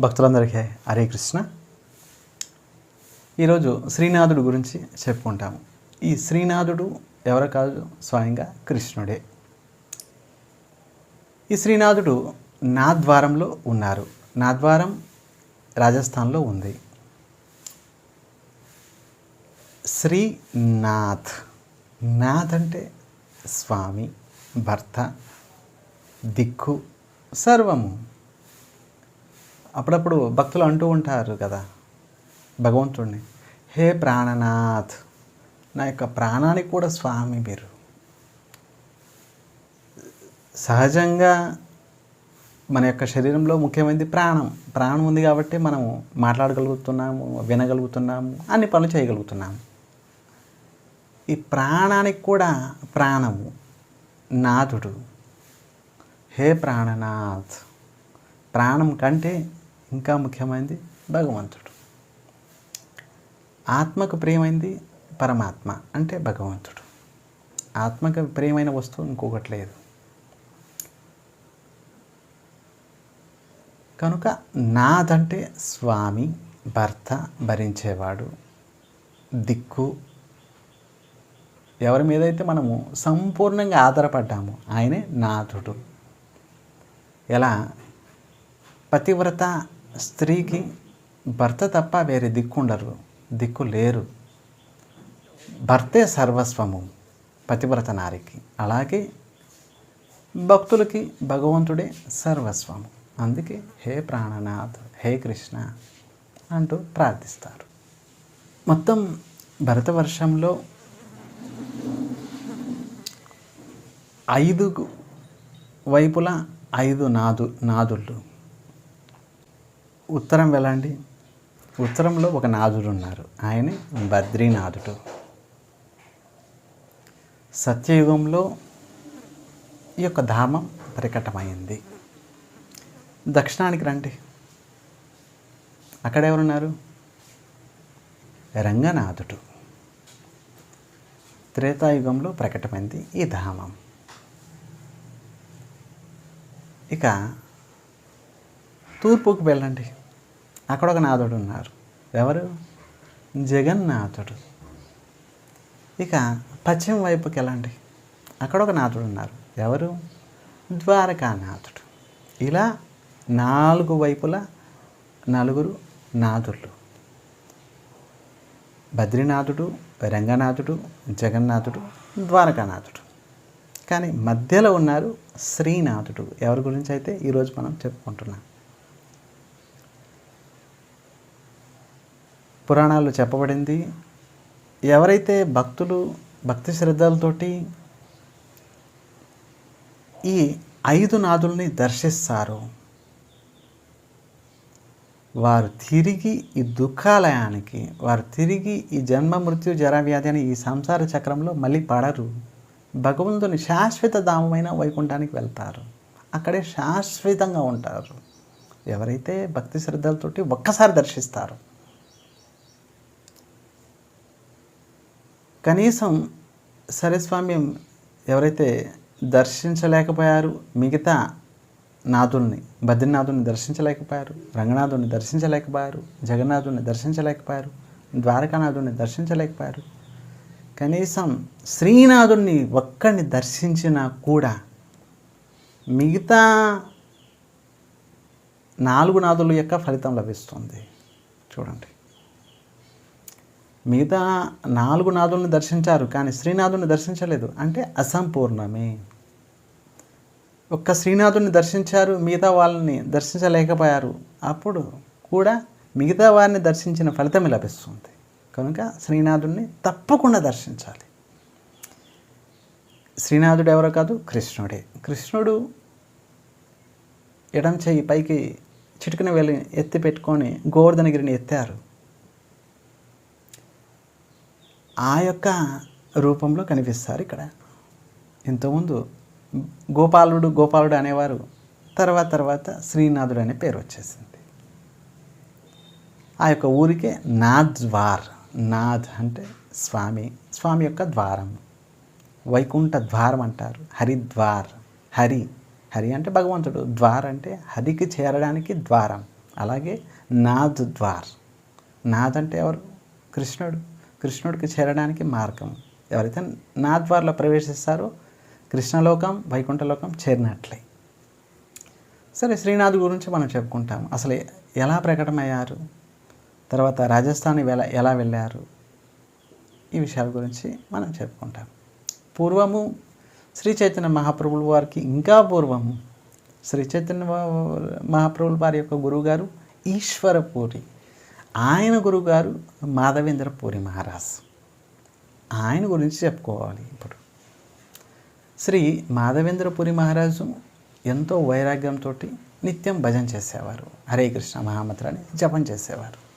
భక్తులందరికీ హరే కృష్ణ. ఈరోజు శ్రీనాథుడు గురించి చెప్పుకుంటాము. ఈ శ్రీనాథుడు ఎవరు కాదు? స్వయంగా కృష్ణుడే. ఈ శ్రీనాథుడు నాద్వారంలో ఉన్నారు. నాద్వారం రాజస్థాన్లో ఉంది. శ్రీనాథ్. నాథ్ అంటే స్వామి భర్త దిక్కు సర్వము. అప్పుడప్పుడు భక్తులు అంటూ ఉంటారు కదా భగవంతుడిని హే ప్రాణనాథ్ నా యొక్క ప్రాణానికి కూడా స్వామి మీరు. సహజంగా మన యొక్క శరీరంలో ముఖ్యమైనది ప్రాణం. ప్రాణం ఉంది కాబట్టి మనము మాట్లాడగలుగుతున్నాము వినగలుగుతున్నాము అన్ని పనులు చేయగలుగుతున్నాము. ఈ ప్రాణానికి కూడా ప్రాణము నాథుడు. హే ప్రాణనాథ్ ప్రాణం కంటే ఇంకా ముఖ్యమైనది భగవంతుడు. ఆత్మకు ప్రియమైంది పరమాత్మ అంటే భగవంతుడు. ఆత్మకు ప్రియమైన వస్తువు ఇంకొకటి లేదు. కనుక నాదంటే స్వామి భర్త భరించేవాడు దిక్కు. ఎవరి మీదైతే మనము సంపూర్ణంగా ఆధారపడ్డాము ఆయనే నాథుడు. ఎలా? పతివ్రత స్త్రీకి భర్త తప్ప వేరే దిక్కు ఉండరు దిక్కు లేరు. భర్తే సర్వస్వము పతివ్రత నారికి. అలాగే భక్తులకి భగవంతుడే సర్వస్వము. అందుకే హే ప్రాణనాథ్ హే కృష్ణ అంటూ ప్రార్థిస్తారు. మొత్తం భరతవర్షంలో ఐదు వైపులా ఐదు నాదు నాదుళ్ళు ఉత్తరం వెళ్ళండి. ఉత్తరంలో ఒక నాదుడు ఉన్నారు. ఆయనే బద్రీనాథుడు సత్యయుగంలో ఈ యొక్క ధామం ప్రకటమైంది. దక్షిణానికి రండి. అక్కడ ఎవరున్నారు? రంగనాథుడు. త్రేతాయుగంలో ప్రకటమైంది ఈ ధామం. ఇక తూర్పుకు వెళ్ళండి. అక్కడ ఒక నాథుడు ఉన్నారు. ఎవరు? జగన్నాథుడు. ఇక పశ్చిమ వైపుకి వెళ్ళండి. అక్కడ ఒక నాథుడు ఉన్నారు. ఎవరు? ద్వారకానాథుడు. ఇలా నాలుగు వైపుల నలుగురు నాథులు బద్రీనాథుడు రంగనాథుడు జగన్నాథుడు ద్వారకానాథుడు. కానీ మధ్యలో ఉన్నారు శ్రీనాథుడు. ఎవరి గురించి అయితే ఈరోజు మనం చెప్పుకుంటున్నాం. పురాణాల్లో చెప్పబడింది. ఎవరైతే భక్తులు భక్తి శ్రద్ధలతోటి ఈ ఐదు నాదుల్ని దర్శిస్తారో వారు తిరిగి ఈ దుఃఖాలయానికి వారు తిరిగి ఈ జన్మ మృత్యు జరావ్యాధి అని ఈ సంసార చక్రంలో మళ్ళీ పడరు. భగవంతుని శాశ్వత ధామమైన వైకుంఠానికి వెళ్తారు. అక్కడే శాశ్వతంగా ఉంటారు. ఎవరైతే భక్తి శ్రద్ధలతోటి ఒక్కసారి దర్శిస్తారు కనీసం సరస్వామ్యం ఎవరైతే దర్శించలేకపోయారు మిగతా నాథుల్ని బద్రీనాథుని దర్శించలేకపోయారు రంగనాథుని దర్శించలేకపోయారు జగన్నాథుని దర్శించలేకపోయారు ద్వారకానాథుని దర్శించలేకపోయారు కనీసం శ్రీనాథుణ్ణి ఒక్కడిని దర్శించినా కూడా మిగతా నాలుగు నాదుల యొక్క ఫలితం లభిస్తుంది. చూడండి. మిగతా నాలుగు నాదుల్ని దర్శించారు కానీ శ్రీనాథుని దర్శించలేదు. అంటే అసంపూర్ణమే ఒక్క శ్రీనాథుని దర్శించారు మిగతా వాళ్ళని దర్శించలేకపోయారు. అప్పుడు కూడా మిగతా వారిని దర్శించిన ఫలితం లభిస్తుంది కనుక శ్రీనాథుడిని తప్పకుండా దర్శించాలి. శ్రీనాథుడు ఎవరో కాదు కృష్ణుడే. కృష్ణుడు ఎడం చెయ్యి పైకి చిటుకున వెళ్ళి ఎత్తి పెట్టుకొని గోవర్ధనగిరిని ఎత్తారు. ఆ యొక్క రూపంలో కనిపిస్తారు ఇక్కడ. ఇంతకుముందు గోపాలుడు గోపాలుడు అనేవారు తర్వాత తర్వాత శ్రీనాథుడు అనే పేరు వచ్చేసింది. ఆ యొక్క ఊరికే నాద్వార్ నాథ్ అంటే స్వామి స్వామి యొక్క ద్వారం. వైకుంఠ ద్వారం అంటారు హరిద్వార్ హరి. హరి అంటే భగవంతుడు ద్వార్ అంటే హరికి చేరడానికి ద్వారం. అలాగే నాద్ ద్వార్ నాథ్ అంటే ఎవరు? కృష్ణుడు. కృష్ణుడికి చేరడానికి మార్గం. ఎవరైతే నా ద్వారలో ప్రవేశిస్తారో కృష్ణలోకం వైకుంఠలోకం చేరినట్లే. సరే శ్రీనాథ్ గురించి మనం చెప్పుకుంటాం. అసలు ఎలా ప్రకటమయ్యారు? తర్వాత రాజస్థాన్ ఎలా ఎలా వెళ్ళారు? ఈ విషయాల గురించి మనం చెప్పుకుంటాం. పూర్వము శ్రీ చైతన్య మహాప్రభులు వారికి ఇంకా పూర్వము శ్రీ చైతన్య మహాప్రభులు మహాప్రభుల వారి యొక్క గురువుగారు ఈశ్వరపూరి. ఆయన గురువుగారు మాధవేంద్రపూరి మహారాజ్. ఆయన గురించి చెప్పుకోవాలి ఇప్పుడు. శ్రీ మాధవేంద్రపురి మహారాజు ఎంతో వైరాగ్యంతో నిత్యం భజన చేసేవారు. హరే కృష్ణ మహామంత్రాన్ని జపం చేసేవారు.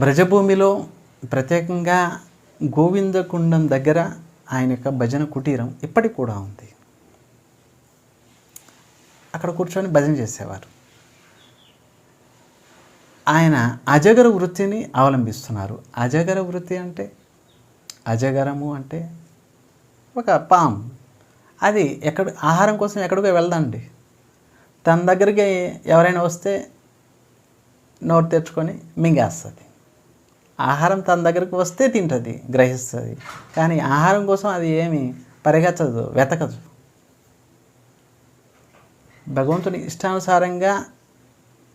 బ్రజభూమిలో ప్రత్యేకంగా గోవిందకుండం దగ్గర ఆయన యొక్క భజన కుటీరం ఇప్పటికి కూడా ఉంది. అక్కడ కూర్చొని భజన చేసేవారు. ఆయన అజగర వృత్తిని అవలంబిస్తున్నారు. అజగర వృత్తి అంటే? అజగరము అంటే? ఒక పాము. అది ఎక్కడ ఆహారం కోసం ఎక్కడికో వెళ్దండి. తన దగ్గరికి ఎవరైనా వస్తే నోరు తెచ్చుకొని మింగేస్తుంది. ఆహారం తన దగ్గరికి వస్తే తింటుంది గ్రహిస్తుంది. కానీ ఆహారం కోసం అది ఏమి పరిగెత్తదు వెతకదు. భగవంతుని ఇష్టానుసారంగా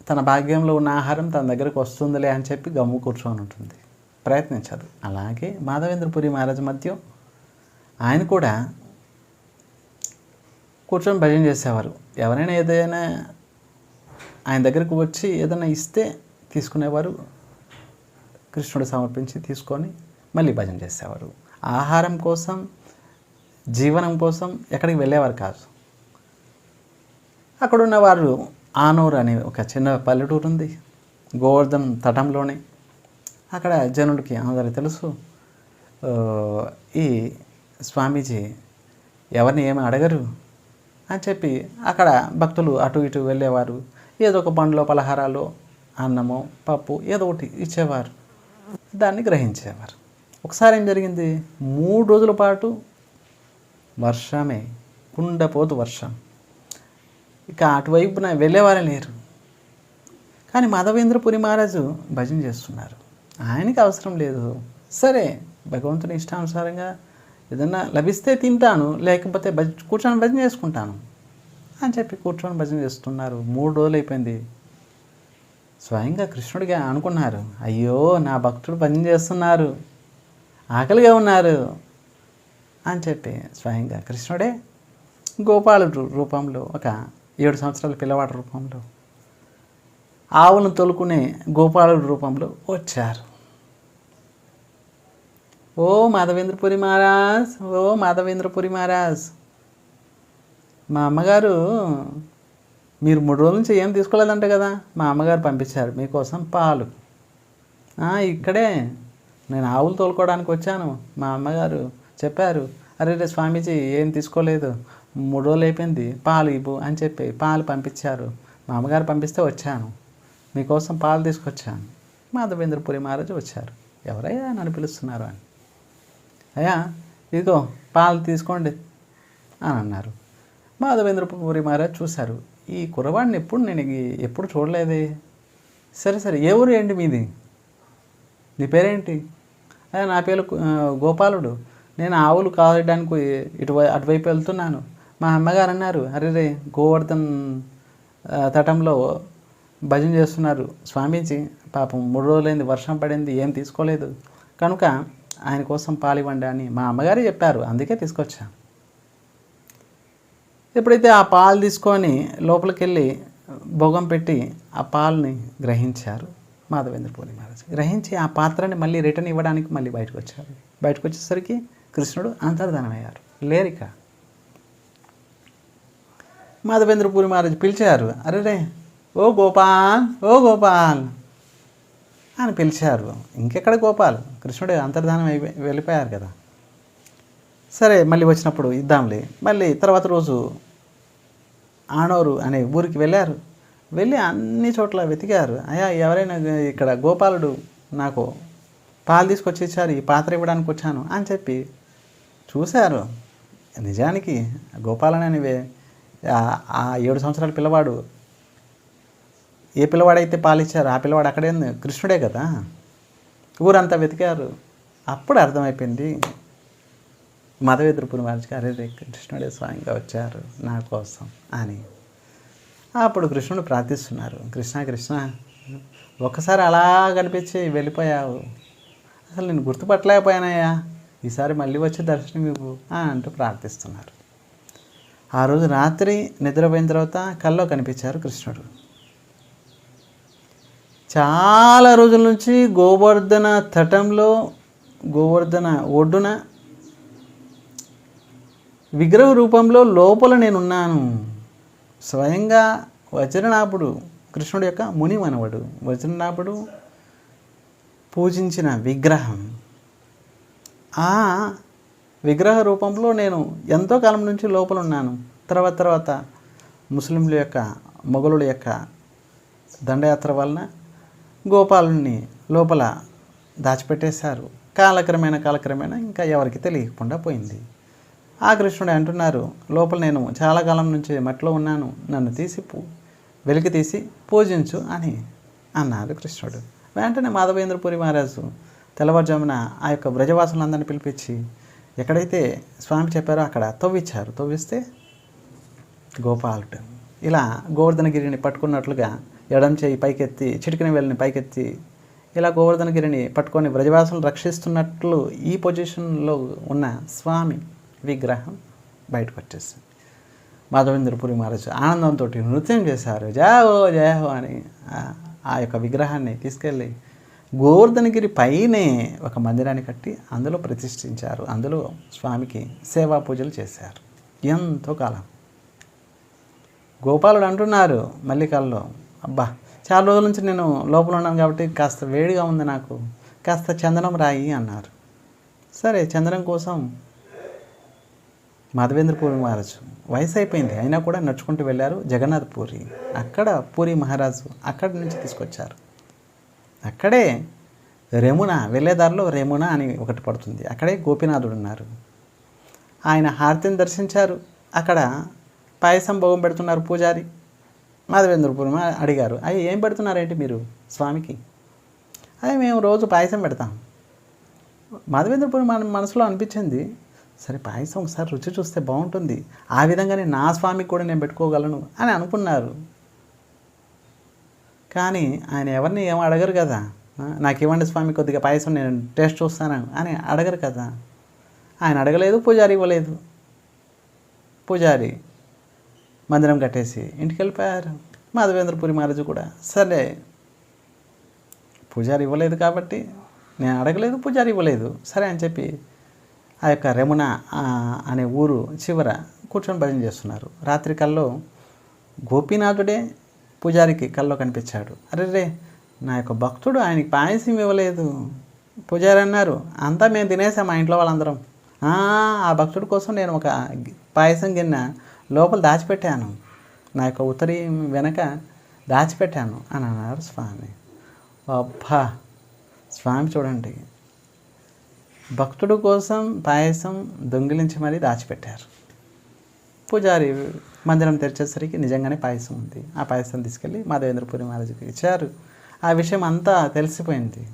తన భాగ్యంలో ఉన్న ఆహారం తన దగ్గరకు వస్తుందిలే అని చెప్పి గమ్ము కూర్చొని ఉంటుంది. ప్రయత్నించదు. అలాగే మాధవేంద్రపురి మహారాజు మధ్య ఆయన కూడా కూర్చొని భజన చేసేవారు. ఎవరైనా ఏదైనా ఆయన దగ్గరకు వచ్చి ఏదైనా ఇస్తే తీసుకునేవారు. కృష్ణుడు సమర్పించి తీసుకొని మళ్ళీ భజన చేసేవారు. ఆహారం కోసం జీవనం కోసం ఎక్కడికి వెళ్ళేవారు కాదు. అక్కడున్న వారు ఆనూరు అనే ఒక చిన్న పల్లెటూరు ఉంది గోవర్ధన్ తటంలోనే. అక్కడ జనులకి అందరికి తెలుసు ఈ స్వామీజీ ఎవరిని ఏమి అడగరు అని చెప్పి అక్కడ భక్తులు అటు ఇటు వెళ్ళేవారు. ఏదో ఒక పండ్లో పలహారాలు అన్నము పప్పు ఏదో ఒకటి ఇచ్చేవారు. దాన్ని గ్రహించేవారు. ఒకసారి ఏం జరిగింది? మూడు రోజుల పాటు వర్షమే కుండపోతు వర్షం. ఇక అటువైపున వెళ్ళేవారే లేరు. కానీ మాధవేంద్రపురి మహారాజు భజన చేస్తున్నారు. ఆయనకి అవసరం లేదు. సరే భగవంతుని ఇష్టానుసారంగా ఏదన్నా లభిస్తే తింటాను లేకపోతే భజ కూర్చొని భజన చేసుకుంటాను అని చెప్పి కూర్చొని భజన చేస్తున్నారు. మూడు రోజులు అయిపోయింది స్వయంగా కృష్ణుడిగా అనుకున్నారు అయ్యో నా భక్తుడు భజన చేస్తున్నారు. ఆకలిగా ఉన్నారు. అని చెప్పి స్వయంగా కృష్ణుడే గోపాలుడు రూపంలో ఒక ఏడు సంవత్సరాల పిల్లవాడి రూపంలో. ఆవును తొలుకునే గోపాలుడి రూపంలో వచ్చారు. ఓ మాధవేంద్రపురి మహారాజ్ ఓ మాధవేంద్రపురి మహారాజ్. మా అమ్మగారు మీరు మూడు రోజుల నుంచి ఏం తీసుకోలేదంట కదా? మా అమ్మగారు పంపించారు మీకోసం పాలు. ఇక్కడే. నేను ఆవులు తోలుకోవడానికి వచ్చాను. మా అమ్మగారు చెప్పారు అరే రే స్వామీజీ ఏం తీసుకోలేదు? మూడు రోజులు అయిపోయింది. పాలు ఇవ్వు అని చెప్పి పాలు పంపించారు. మా అమ్మగారు పంపిస్తే వచ్చాను. మీకోసం పాలు తీసుకొచ్చాను. మాధవేంద్రపురి మహారాజు వచ్చారు. ఎవరయ్యా నన్ను పిలుస్తున్నారు అని. అయ్యా ఇదిగో పాలు తీసుకోండి అని అన్నారు. మాధవేంద్రపురి మహారాజ్ చూశారు. ఈ కుర్రవాడిని ఎప్పుడు నేను ఎప్పుడు చూడలేదే. సరే సరే ఏ ఊరు ఏంటి మీది? నీ పేరేంటి? "అయ్యా, నా పేరు గోపాలుడు. నేను ఆవులు కాయడానికి ఇటు అటువైపు వెళ్తున్నాను. మా అమ్మగారు అన్నారు అరే రే గోవర్ధన్ తటంలో భజన చేస్తున్నారు స్వామీజీ. పాపం మూడు రోజులైంది వర్షం పడింది ఏం తీసుకోలేదు. కనుక ఆయన కోసం పాలు ఇవ్వండి అని మా అమ్మగారే చెప్పారు అందుకే తీసుకొచ్చాను ఎప్పుడైతే ఆ పాలు తీసుకొని లోపలికి వెళ్ళి భోగం పెట్టి ఆ పాలని గ్రహించారు మాధవేంద్ర పూరి మహారాజ్. గ్రహించి ఆ పాత్రని మళ్ళీ రిటర్న్ ఇవ్వడానికి మళ్ళీ బయటకు వచ్చారు బయటకు వచ్చేసరికి కృష్ణుడు అంతర్ధానమయ్యారు. లేరిక మాధవేంద్రపూరి మహారాజ్ పిలిచారు. అరే రే ఓ గోపాల్ ఓ గోపాల్ అని పిలిచారు. ఇంకెక్కడ గోపాల్? కృష్ణుడు అంతర్ధానం అయిపోయి వెళ్ళిపోయారు కదా. సరే మళ్ళీ వచ్చినప్పుడు ఇద్దాంలే. మళ్ళీ తర్వాత రోజు ఆనోరు అనే ఊరికి వెళ్ళారు. వెళ్ళి అన్ని చోట్ల వెతికారు. అయ్యా ఎవరైనా ఇక్కడ గోపాలుడు నాకు పాలు తీసుకొచ్చి ఇచ్చారు ఈ పాత్ర ఇవ్వడానికి వచ్చాను అని చెప్పి చూశారు. నిజానికి గోపాలన్ ఆ- ఏడు సంవత్సరాల పిల్లవాడు. ఏ పిల్లవాడైతే పాలిచ్చారు ఆ పిల్లవాడు అక్కడేంది కృష్ణుడే కదా. ఊరంతా వెతికారు. అప్పుడు అర్థమైపోయింది. మదవేద్రపురి వారికి గారు రే కృష్ణుడే స్వయంగా వచ్చారు నా కోసం అని. అప్పుడు కృష్ణుడు ప్రార్థిస్తున్నారు. కృష్ణ కృష్ణ ఒక్కసారి అలా కనిపించి వెళ్ళిపోయావు. అసలు నేను గుర్తుపట్టలేకపోయానయ్యా. ఈసారి మళ్ళీ వచ్చి దర్శనం ఇవ్వు అంటూ ప్రార్థిస్తున్నారు. ఆ రోజు రాత్రి నిద్రపోయిన తర్వాత కల్లో కనిపించారు కృష్ణుడు. చాలా రోజుల నుంచి గోవర్ధన తటంలో గోవర్ధన ఒడ్డున విగ్రహ రూపంలో లోపల నేనున్నాను. స్వయంగా వజ్రనాభుడు కృష్ణుడు యొక్క ముని మనవడు వజ్రనాభుడు పూజించిన విగ్రహం. ఆ విగ్రహ రూపంలో నేను ఎంతో కాలం నుంచి లోపల ఉన్నాను. తర్వాత తర్వాత ముస్లింల యొక్క మొఘలుల యొక్క దండయాత్ర వలన గోపాలుని లోపల దాచిపెట్టేశారు. కాలక్రమేణా కాలక్రమేణా ఇంకా ఎవరికి తెలియకుండా పోయింది. ఆ కృష్ణుడు అంటున్నారు లోపల నేను చాలా కాలం నుంచి మట్లో ఉన్నాను. నన్ను తీసి వెలికి తీసి పూజించు అని అన్నారు కృష్ణుడు. వెంటనే మాధవేంద్రపురి మహారాజు తెల్లవారుజామున ఆ యొక్క బ్రజవాసులందరినీ పిలిపించి ఎక్కడైతే స్వామి చెప్పారో అక్కడ తవ్విచ్చారు. తవ్విస్తే గోపాలుడు. ఇలా గోవర్ధనగిరిని పట్టుకున్నట్లుగా ఎడం చేయి పైకెత్తి చిటికిన వెళ్ళని పైకెత్తి ఇలా గోవర్ధనగిరిని పట్టుకొని బ్రజవాసులను రక్షిస్తున్నట్లు ఈ పొజిషన్లో ఉన్న స్వామి విగ్రహం బయటకు వచ్చేసింది మాధవేంద్రపురి మహారాజు ఆనందంతో నృత్యం చేశారు. జయహో జయహో అని ఆ యొక్క విగ్రహాన్ని తీసుకెళ్ళి గోవర్ధనగిరి పైనే ఒక మందిరాన్ని కట్టి అందులో ప్రతిష్ఠించారు. అందులో స్వామికి సేవా పూజలు చేశారు. ఎంతో కాలం. గోపాలుడు అంటున్నారు మల్లికల్లో అబ్బా చాలా రోజుల నుంచి నేను లోపల ఉన్నాను కాబట్టి కాస్త వేడిగా ఉంది నాకు. కాస్త చందనం రాయి అన్నారు. సరే చందనం కోసం మాధవేంద్రపూరి మహారాజు వయసు అయిపోయింది. అయినా కూడా నడుచుకుంటూ వెళ్ళారు జగన్నాథ్ పూరి. అక్కడ పూరి మహారాజు అక్కడి నుంచి తీసుకొచ్చారు. అక్కడే రెమున వెళ్ళేదారిలో రేమున అని ఒకటి పడుతుంది. అక్కడే గోపీనాథుడు ఉన్నారు. ఆయన హారతిని దర్శించారు. అక్కడ పాయసం భోగం పెడుతున్నారు పూజారి మాధవేంద్రపురం అడిగారు. అవి ఏం పెడుతున్నారేంటి మీరు స్వామికి? అవి మేము రోజు పాయసం పెడతాం. మాధవేంద్రపురం మన మనసులో అనిపించింది సరే పాయసం ఒకసారి రుచి చూస్తే బాగుంటుంది. ఆ విధంగానే నా స్వామికి కూడా నేను పెట్టుకోగలను అని అనుకున్నారు. కానీ ఆయన ఎవరిని ఏం అడగరు కదా? నాకు ఇవ్వండి స్వామి కొద్దిగా పాయసం నేను టేస్ట్ చూస్తాను అని అడగరు కదా? ఆయన అడగలేదు పూజారి ఇవ్వలేదు. పూజారి మందిరం కట్టేసి ఇంటికి వెళ్ళిపోయారు. మాధవేంద్రపురి మహారాజు కూడా సరే. పూజారి ఇవ్వలేదు కాబట్టి నేను అడగలేదు పూజారి ఇవ్వలేదు. సరే అని చెప్పి ఆ యొక్క రెమున అనే ఊరు చివర కూర్చొని భజన చేస్తున్నారు. రాత్రికల్లో గోపీనాథుడే పూజారికి కల్లో కనిపించాడు. అరే రే నా యొక్క భక్తుడు ఆయనకి పాయసం ఇవ్వలేదు. పూజారి అన్నారు అంతా మేము తినేసాం మా ఇంట్లో వాళ్ళందరం. "ఆ, భక్తుడి కోసం నేను ఒక పాయసం గిన్నె లోపల దాచిపెట్టాను. నా యొక్క ఉత్తరి వెనక దాచిపెట్టాను. అని అన్నారు స్వామి. అబ్బా! స్వామి చూడండి భక్తుడు కోసం పాయసం దొంగిలించి మరీ దాచిపెట్టారు. పూజారి మందిరం తెరిచేసరికి నిజంగానే పాయసం ఉంది. ఆ పాయసం తీసుకెళ్ళి మాధవేంద్రపురి మహారాజుకి ఇచ్చారు. ఆ విషయం అంతా తెలిసిపోయింది.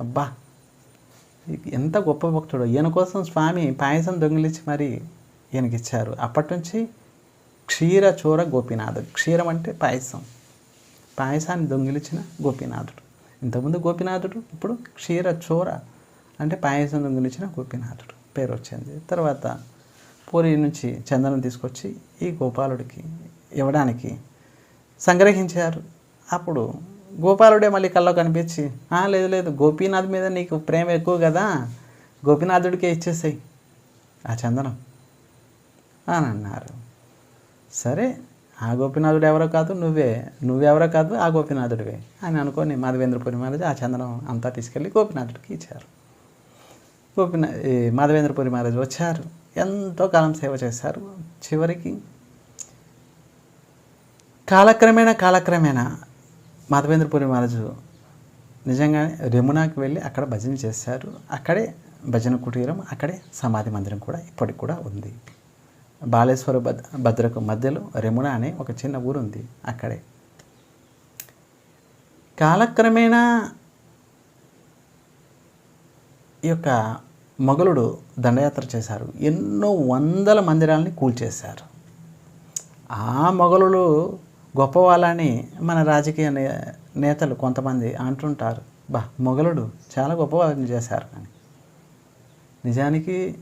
అబ్బా! ఎంత గొప్ప భక్తుడు. ఈయన కోసం స్వామి పాయసం దొంగిలించి మరి ఈయనకిచ్చారు. అప్పటి నుంచి క్షీర చోర గోపీనాథుడు. క్షీరం అంటే పాయసం. పాయసాన్ని దొంగిలించిన గోపీనాథుడు. ఇంతకుముందు గోపీనాథుడు ఇప్పుడు క్షీర చోర అంటే పాయసం దొంగిలించిన గోపీనాథుడు. పేరు వచ్చింది. తర్వాత పూరి నుంచి చందనం తీసుకొచ్చి ఈ గోపాలుడికి ఇవ్వడానికి సంగ్రహించారు. అప్పుడు గోపాలుడే మళ్ళీ కల్లో కనిపించి లేదు లేదు గోపీనాథ్ మీద నీకు ప్రేమ ఎక్కువ కదా గోపీనాథుడికే ఇచ్చేసాయి ఆ చందనం అని అన్నారు. సరే ఆ గోపీనాథుడు ఎవరో కాదు నువ్వే నువ్వెవరో కాదు ఆ గోపీనాథుడివే అని అనుకొని మాధవేంద్రపురి మహారాజు ఆ చందనం అంతా తీసుకెళ్ళి గోపీనాథుడికి ఇచ్చారు. గోపీనా ఈ మాధవేంద్రపురి మహారాజు వచ్చారు. ఎంతో కాలం సేవ చేశారు. చివరికి కాలక్రమేణా కాలక్రమేణా మాధవేంద్రపురి మహారాజు నిజంగానే రెమునాకి వెళ్ళి అక్కడ భజన చేశారు. అక్కడే భజన కుటీరం అక్కడే సమాధి మందిరం కూడా ఇప్పటికి కూడా ఉంది. బాలేశ్వర భద్ర భద్రకు మధ్యలో రెమున అనే ఒక చిన్న ఊరు ఉంది అక్కడే. కాలక్రమేణా ఈ యొక్క మొఘలుడు దండయాత్ర చేశారు. ఎన్నో వందల మందిరాలని కూల్చేశారు. ఆ మొఘలులు గొప్పవాళ్ళని మన రాజకీయ నే నేతలు కొంతమంది అంటుంటారు. బా మొఘలుడు చాలా గొప్పవాళ్ళని చేశారు అని నిజానికి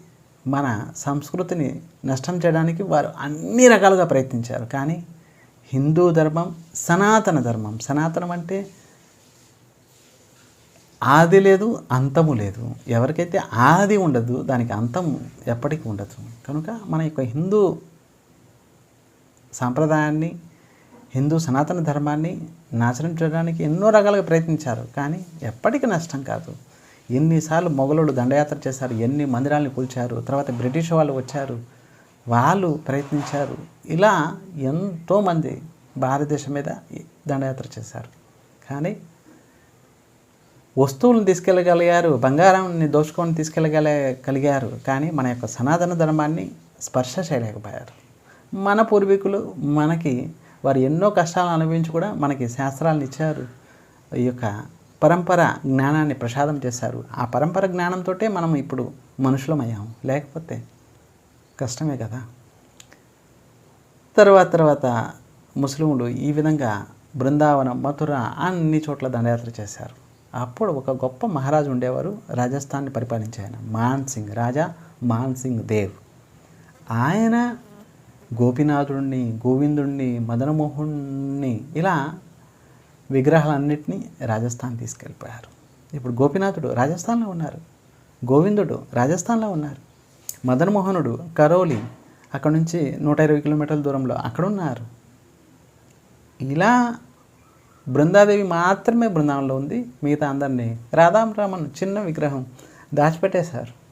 మన సంస్కృతిని నష్టం చేయడానికి వారు అన్ని రకాలుగా ప్రయత్నించారు. కానీ హిందూ ధర్మం సనాతన ధర్మం సనాతనం అంటే ఆది లేదు అంతము లేదు. ఎవరికైతే ఆది ఉండదు దానికి అంతం ఎప్పటికీ ఉండదు. కనుక మన యొక్క హిందూ సాంప్రదాయాన్ని హిందూ సనాతన ధర్మాన్ని నాశనం చేయడానికి ఎన్నో రకాలుగా ప్రయత్నించారు. కానీ ఎప్పటికీ నష్టం కాదు. ఎన్నిసార్లు మొఘలుడు దండయాత్ర చేశారు ఎన్ని మందిరాలను కూల్చారు తర్వాత బ్రిటిష్ వాళ్ళు వచ్చారు వాళ్ళు ప్రయత్నించారు. ఇలా ఎంతోమంది భారతదేశం మీద దండయాత్ర చేశారు. కానీ వస్తువులను తీసుకెళ్ళగలిగారు బంగారాన్ని దోచుకొని తీసుకెళ్ళగల కలిగారు. కానీ మన యొక్క సనాతన ధర్మాన్ని స్పర్శ చేయలేకపోయారు మన పూర్వీకులు మనకి వారు ఎన్నో కష్టాలను అనుభవించి కూడా మనకి శాస్త్రాలను ఇచ్చారు. ఈ యొక్క పరంపర జ్ఞానాన్ని ప్రసాదం చేశారు. ఆ పరంపర జ్ఞానంతో మనం ఇప్పుడు మనుషులమయ్యాం. లేకపోతే కష్టమే కదా. తర్వాత తర్వాత ముస్లింలు ఈ విధంగా బృందావనం మథుర అన్ని చోట్ల దండయాత్ర చేశారు. అప్పుడు ఒక గొప్ప మహారాజు ఉండేవారు రాజస్థాన్ని పరిపాలించే ఆయన మాన్ సింగ్ రాజా మాన్ సింగ్ దేవ్. ఆయన గోపినాథుడిని గోవిందుడిని మదనమోహన్ని ఇలా విగ్రహాలన్నింటినీ రాజస్థాన్ తీసుకెళ్ళిపోయారు. ఇప్పుడు గోపినాథుడు రాజస్థాన్లో ఉన్నారు గోవిందుడు రాజస్థాన్లో ఉన్నారు మదనమోహనుడు కరోలి అక్కడ నుంచి నూట ఇరవై కిలోమీటర్ల దూరంలో అక్కడ ఉన్నారు ఇలా బృందాదేవి మాత్రమే బృందావనంలో ఉంది. మిగతా అందరినీ రాధారామన్ చిన్న విగ్రహం దాచిపెట్టేశారు.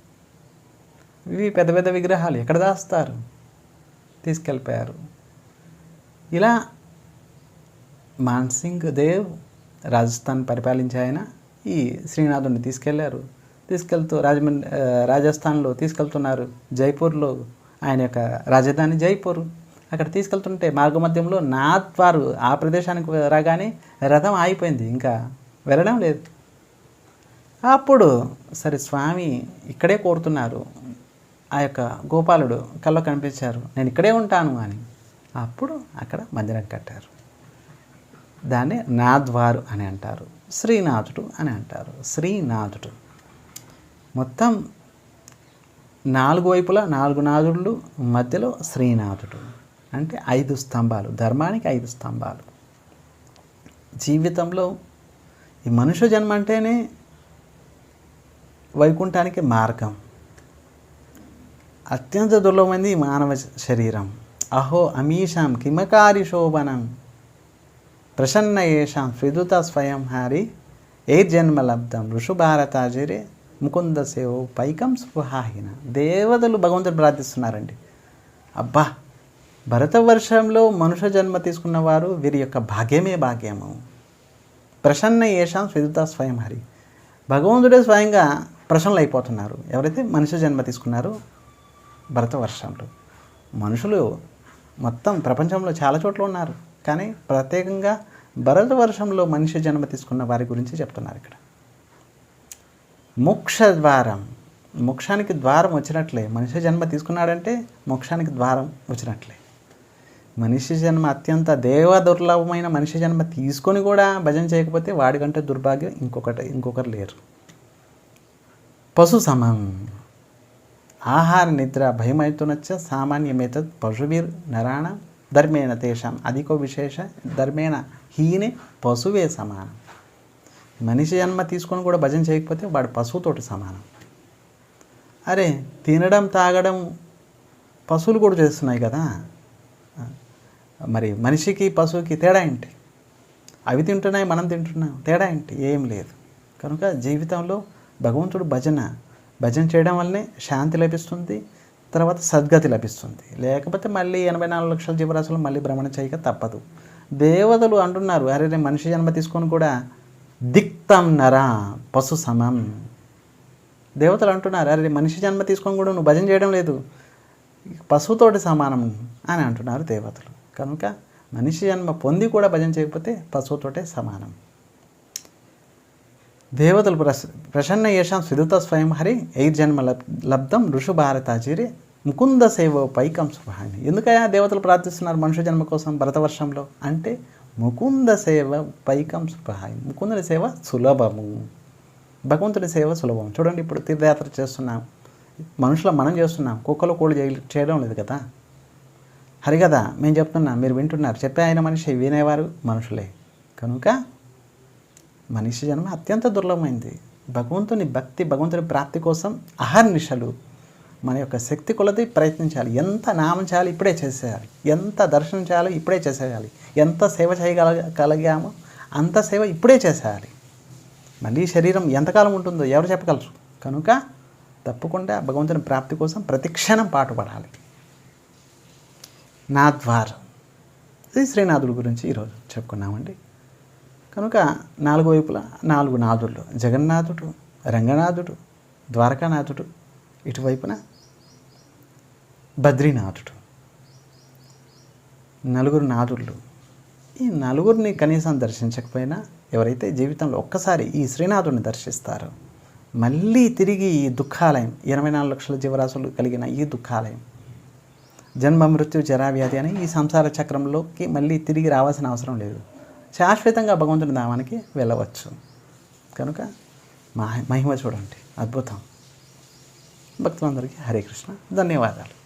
ఇవి పెద్ద పెద్ద విగ్రహాలు ఎక్కడ దాస్తారు? తీసుకెళ్ళిపోయారు. ఇలా మాన్సింగ్ దేవ్ రాజస్థాన్ పరిపాలించే ఆయన ఈ శ్రీనాథుడిని తీసుకెళ్ళారు. తీసుకెళ్తూ రాజమండ్రి రాజస్థాన్లో తీసుకెళ్తున్నారు. జైపూర్లో ఆయన యొక్క రాజధాని జైపూర్. అక్కడ తీసుకెళ్తుంటే మార్గమధ్యంలో నాథ్ వారు ఆ ప్రదేశానికి రాగానే రథం ఆగిపోయింది. ఇంకా వెళ్ళడం లేదు. అప్పుడు సరే స్వామి ఇక్కడే కోరుతున్నారు. ఆ యొక్క గోపాలుడు కల్లో కనిపించారు. నేను ఇక్కడే ఉంటాను అని. అప్పుడు అక్కడ మందిరం కట్టారు. దాన్ని నాద్వారు అని అంటారు. శ్రీనాథుడు అని అంటారు. శ్రీనాథుడు. మొత్తం నాలుగు వైపులా నాలుగు నాదుళ్ళు మధ్యలో శ్రీనాథుడు. అంటే ఐదు స్తంభాలు ధర్మానికి ఐదు స్తంభాలు. జీవితంలో ఈ మనుష్య జన్మ అంటేనే వైకుంఠానికి మార్గం. అత్యంత దుర్లభమైంది ఈ మానవ శరీరం. అహో అమీషాం కిమకారి శోభనం. ప్రసన్న ఏషాం స్విదుత స్వయం హారి. ఏ జన్మలబ్ధం ఋషుభారతాజరే ముకుంద సేవో పైకం స్పృహాహీన. దేవతలు భగవంతుడు ప్రార్థిస్తున్నారండి. అబ్బా! భరతవర్షంలో మనుష జన్మ తీసుకున్న వారు వీరి యొక్క భాగ్యమే భాగ్యము. ప్రసన్న ఏషాం స్విదుత స్వయం హరి. భగవంతుడే స్వయంగా ప్రసన్నలు అయిపోతున్నారు ఎవరైతే మనిషి జన్మ తీసుకున్నారో భరతవర్షంలో. మనుషులు మొత్తం ప్రపంచంలో చాలా చోట్ల ఉన్నారు. కానీ ప్రత్యేకంగా భరతవర్షంలో మనిషి జన్మ తీసుకున్న వారి గురించి చెప్తున్నారు ఇక్కడ. మోక్ష ద్వారం. మోక్షానికి ద్వారం వచ్చినట్లే. మనిషి జన్మ తీసుకున్నాడంటే మోక్షానికి ద్వారం వచ్చినట్లే. మనిషి జన్మ అత్యంత దేవ దుర్లభమైన మనిషి జన్మ తీసుకొని కూడా భజన చేయకపోతే వాడికంటే దుర్భాగ్యం ఇంకొకటి ఇంకొకరు లేరు. పశు సమం ఆహార నిద్ర భయమైతునచ్చ సామాన్యమేత పశువీర్ నరాణ ధర్మేణ తేషాం అధికో విశేష ధర్మేణ హీనే పశువే సమానం. మనిషి జన్మ తీసుకొని కూడా భజన చేయకపోతే వాడు పశువుతోటి సమానం. అరే తినడం తాగడం పశువులు కూడా చేస్తున్నాయి కదా? మరి మనిషికి పశువుకి తేడా ఏంటి? అవి తింటున్నాయి మనం తింటున్నాం. తేడా ఏంటి? ఏం లేదు. కనుక జీవితంలో భగవంతుడు భజన భజన చేయడం వల్లనే శాంతి లభిస్తుంది తర్వాత సద్గతి లభిస్తుంది. లేకపోతే మళ్ళీ ఎనభై నాలుగు లక్షల జీవరాశులు మళ్ళీ భ్రమణ చేయక తప్పదు. దేవతలు అంటున్నారు అరే మనిషి జన్మ తీసుకొని కూడా దిక్తం నరా పశు సమం. దేవతలు అంటున్నారు అరే మనిషి జన్మ తీసుకొని కూడా నువ్వు భజన చేయడం లేదు. పశువుతోటి సమానం అని అంటున్నారు దేవతలు. కనుక మనిషి జన్మ పొంది కూడా భజన చేయకపోతే పశువుతోటే సమానం. దేవతలు ప్రస ప్రసన్న యేషాం సుధుత స్వయం హరి ఎయిర్ జన్మ లబ్ లబ్ధం ఋషు భారతాచిరి ముకుంద సేవ పైకం సుభాని. ఎందుకయా దేవతలు ప్రార్థిస్తున్నారు మనుష్య జన్మ కోసం భరతవర్షంలో అంటే ముకుంద సేవ పైకం సుభాయి ముకుందుని సేవ సులభము. భగవంతుడి సేవ సులభం. చూడండి ఇప్పుడు తీర్థయాత్ర చేస్తున్నాం. మనుషుల మనం చేస్తున్నాం. కుక్కలు కోళ్ళు చేయడం లేదు కదా? హరి మేము చెప్తున్నా మీరు వింటున్నారు. చెప్పే ఆయన మనిషి వినేవారు మనుషులే. కనుక మనిషి జన్మ అత్యంత దుర్లభమైంది. భగవంతుని భక్తి భగవంతుని ప్రాప్తి కోసం అహర్నిశలు మన యొక్క శక్తి కొలది ప్రయత్నించాలి. ఎంత నామం చేయాలి ఇప్పుడే చేసేయాలి. ఎంత దర్శనం చేయాలో ఇప్పుడే చేసేయాలి. ఎంత సేవ చేయగల కలిగామో అంత సేవ ఇప్పుడే చేసేయాలి. మళ్ళీ శరీరం ఎంతకాలం ఉంటుందో ఎవరు చెప్పగలరు? కనుక తప్పకుండా భగవంతుని ప్రాప్తి కోసం ప్రతిక్షణం పాటుపడాలి. నాద్వార్ ఇది శ్రీనాథుడి గురించి ఈరోజు చెప్పుకున్నామండి. కనుక నాలుగు వైపులా నాలుగు నాథుళ్ళు జగన్నాథుడు రంగనాథుడు ద్వారకానాథుడు ఇటువైపున బద్రీనాథుడు. నలుగురు నాథుళ్ళు ఈ నలుగురిని కనీసం దర్శించకపోయినా ఎవరైతే జీవితంలో ఒక్కసారి ఈ శ్రీనాథుడిని దర్శిస్తారో మళ్ళీ తిరిగి ఈ దుఃఖాలయం ఇరవై నాలుగు లక్షల జీవరాశులు కలిగిన ఈ దుఃఖాలయం జన్మ మృత్యు జరావ్యాధి అని ఈ సంసార చక్రంలోకి మళ్ళీ తిరిగి రావాల్సిన అవసరం లేదు. శాశ్వతంగా భగవంతుని నామానికి వెళ్ళవచ్చు. కనుక మహిమ చూడండి. అద్భుతం. భక్తులందరికీ హరే కృష్ణ. ధన్యవాదాలు.